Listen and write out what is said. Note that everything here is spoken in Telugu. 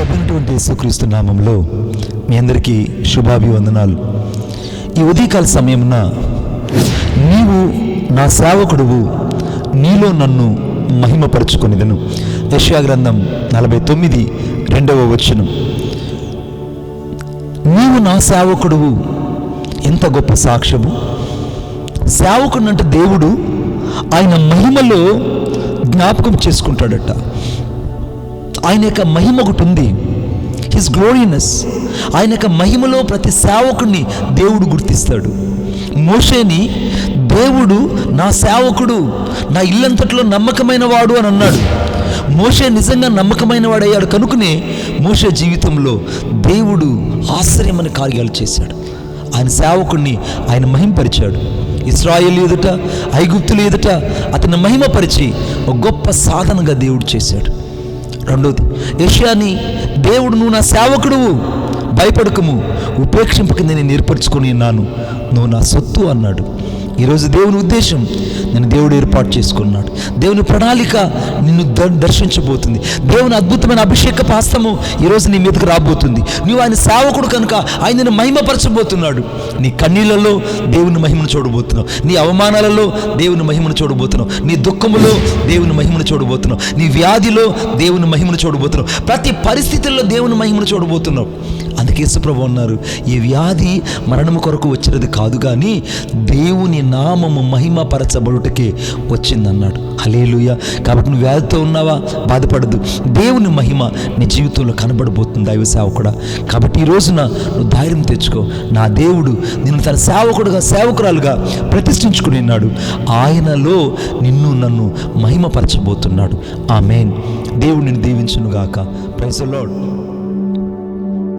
యేసుక్రీస్తు నామంలో మీ అందరికీ శుభాభివందనాలు. ఈ ఉదయకాల సమయమున నీవు నా సేవకుడువు నీలో నన్ను మహిమపరుచుకొనిదను. యెషయా నలభై తొమ్మిది రెండవ వచనం. నీవు నా సేవకుడువు ఎంత గొప్ప సాక్ష్యము. సేవకుడు అంటే దేవుడు ఆయన మహిమలో జ్ఞాపకం చేసుకుంటాడట. ఆయన యొక్క మహిమ ఒకటి ఉంది. హిస్ గ్లోరీనెస్ ఆయన యొక్క మహిమలో ప్రతి సేవకుడిని దేవుడు గుర్తిస్తాడు. మోషేని దేవుడు నా సేవకుడు నా ఇల్లంతట్లో నమ్మకమైన వాడు అని అన్నాడు. మోషే నిజంగా నమ్మకమైన వాడయ్యాడు కనుకనే మోషే జీవితంలో దేవుడు ఆశ్చర్యమైన కార్యాలు చేశాడు. ఆయన సేవకుడిని ఆయన మహింపరిచాడు. ఇస్రాయేల్ ఎదుట ఐగుప్తులు ఎదుట అతన్ని మహిమపరిచి ఒక గొప్ప సాధనగా దేవుడు చేశాడు. రెండవది ఏషియాని దేవుడు నువ్వు నా సేవకుడువు భయపడకము ఉపేక్షింపక నేను ఏర్పరచుకొని ఉన్నాను. నువ్వు నా సొత్తు అన్నాడు. ఈరోజు దేవుని ఉద్దేశం నేను దేవుడు ఏర్పాటు చేసుకున్నాడు. దేవుని ప్రణాళిక నిన్ను ద- దర్శించబోతుంది. దేవుని అద్భుతమైన అభిషేక పాస్తము ఈరోజు నీ మీదకి రాబోతుంది. నువ్వు ఆయన సేవకుడు కనుక ఆయన నిన్ను మహిమపరచబోతున్నాడు. నీ కన్నీళ్ళలో దేవుని మహిమను చూడబోతున్నావు. నీ అవమానాలలో దేవుని మహిమను చూడబోతున్నావు. నీ దుఃఖములో దేవుని మహిమను చూడబోతున్నావు. నీ వ్యాధిలో దేవుని మహిమను చూడబోతున్నావు. ప్రతి పరిస్థితుల్లో దేవుని మహిమను చూడబోతున్నావు. యేసుప్రభు అన్నారు ఈ వ్యాధి మరణము కొరకు వచ్చినది కాదు కానీ దేవుని నామము మహిమపరచబడుటకే వచ్చిందన్నాడు. హలేలుయ కాబట్టి నువ్వు వ్యాధితో ఉన్నావా? బాధపడదు దేవుని మహిమ నీ జీవితంలో కనబడబోతుంది దైవ సేవకుడా. కాబట్టి ఈ రోజున నువ్వు ధైర్యం తెచ్చుకో. నా దేవుడు నిన్ను తన సేవకుడుగా సేవకురాలుగా ప్రతిష్ఠించుకుని ఉన్నాడు. ఆయనలో నిన్ను నన్ను మహిమపరచబోతున్నాడు. ఆ మెయిన్ దేవుడు నిన్ను దీవించునుగాక. Praise lord